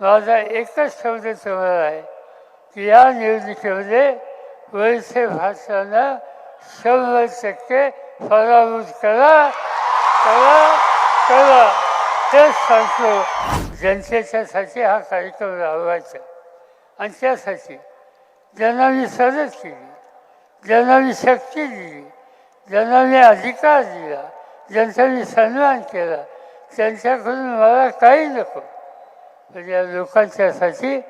माझा एकच शब्द तुम्हाला आहे की या निवडणुकीमध्ये वैसे भाषांना शंभर टक्के पराभूत करा करा करा. तेच सांगतो. जनतेच्यासाठी हा कार्यक्रम राबवायचा. आणि त्यासाठी ज्यांना मी सदत केली. ज्यांना मी शक्ती दिली. ज्यांना मी अधिकार दिला. ज्यांचा मी सन्मान केला. त्यांच्याकडून मला काही नको. पण या लोकांच्यासाठी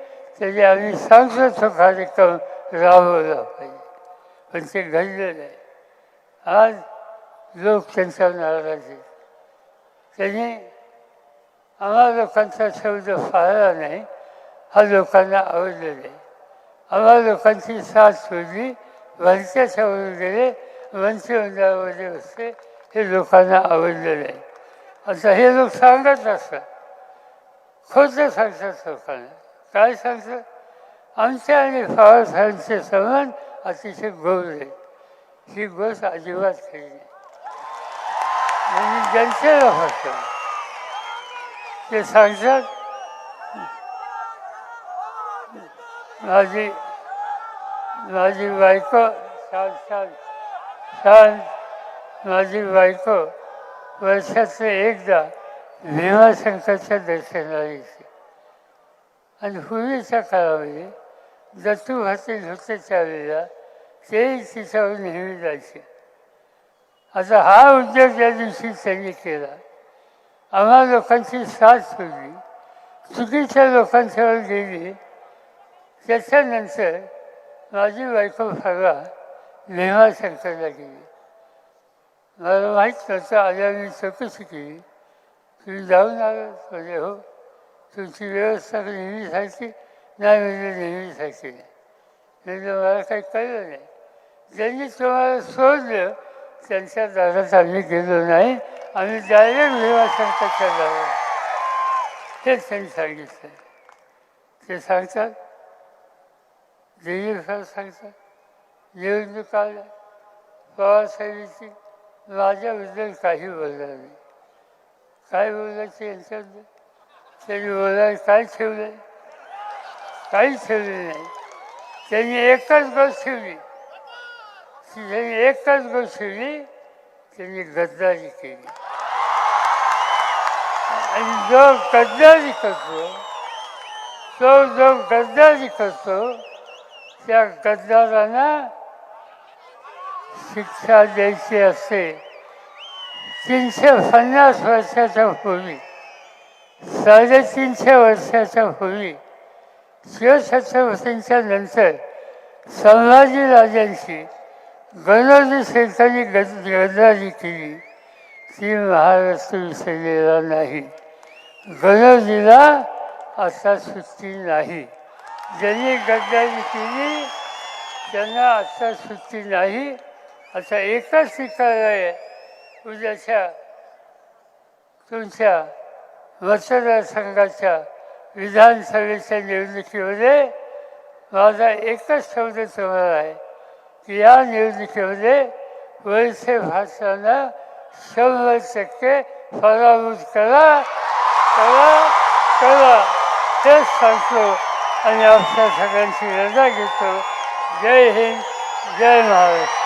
तरी आम्ही सांगतो तो कार्यक्रम राबवला पाहिजे. पण ते घडलं नाही. आज लोक त्यांच्या नाराज आहेत. त्यांनी आम्हा लोकांचा शब्द फाळला नाही हा लोकांना आवडलं नाही. आम्हा लोकांची साथ सोडली वरच्याच्यावर गेले मंत्रिमंडळामध्ये बसले हे लोकांना आवडलं नाही. आता हे लोक सांगत असतात. खोटं सांगतात लोकांना काय सांगतात आमचे आणि पवार साहेबांचे संबंध अतिशय गोड आहे ही गोष्ट अजिबात खरी नाही म्हणजे जनतेला फक्त ते सांगतात माझी माझी बायको छान छान छान माझी बायको वर्षाचं एकदा भीमाशंकरच्या दर्शनाला येते. आणि पूर्वीच्या काळामध्ये दत्तू भातील होते त्यावेळेला तेही तिच्यावर नेहमी जायचे. आता हा उद्योग ज्या दिवशी त्यांनी केला आम्हा लोकांची साथ सोडली चुकीच्या लोकांच्यावर गेली. त्याच्यानंतर माझी बायको फरवा भीमाशंकरला गेली. मला माहीत नव्हतं आल्या मी चौकशी केली. तुम्ही जाऊन आलो. म्हणजे हो तुमची व्यवस्था नेहमीसाठी नाही म्हणजे नेहमीसाठी नाही म्हणजे मला काही कळलं नाही. ज्यांनी तुम्हाला सोडलं त्यांच्या दारात आम्ही गेलो नाही. आम्ही डायरेक्ट भीमाशंकरच्या दारात. हेच त्यांनी सांगितलं. ते सांगतात दिलीपसाहेब सर सांगतात निवडणूक आल्या. पवारसाहेबांची माझ्याबद्दल काही बोलणार नाही. काय बोलायचं यांच्यात त्यांनी बोलायला काय ठेवलं? काहीच ठेवले नाही. त्यांनी एकच गोष्ट ठेवली. त्यांनी एकच गोष्ट ठेवली त्यांनी गद्दारी केली. आणि जो गद्दारी करतो तो जो गद्दारी करतो त्या गद्दारांना शिक्षा द्यायची असते तीनशे पन्नास वर्षाच्या पूर्वी साडेतीनशे वर्षाच्या पूर्वी शिवछत्रपतींच्या नंतर संभाजी राजांची गणोजी शेठांनी गद गद्दारी केली. ती महाराष्ट्र विसरलेला नाही. गणोजीला आता सुट्टी नाही. ज्यांनी गद्दारी केली त्यांना आता सुट्टी नाही. आता एकाच ठिकाण आहे. उद्याच्या तुमच्या मतदारसंघाच्या विधानसभेच्या निवडणुकीमध्ये माझा एकच शब्द तुम्हाला आहे की या निवडणुकीमध्ये वैसे भाषांना शंभर टक्के पराभूत करा करा करा. तेच सांगतो आणि आपल्या सगळ्यांची रजा घेतो. जय हिंद जय महाराष्ट्र.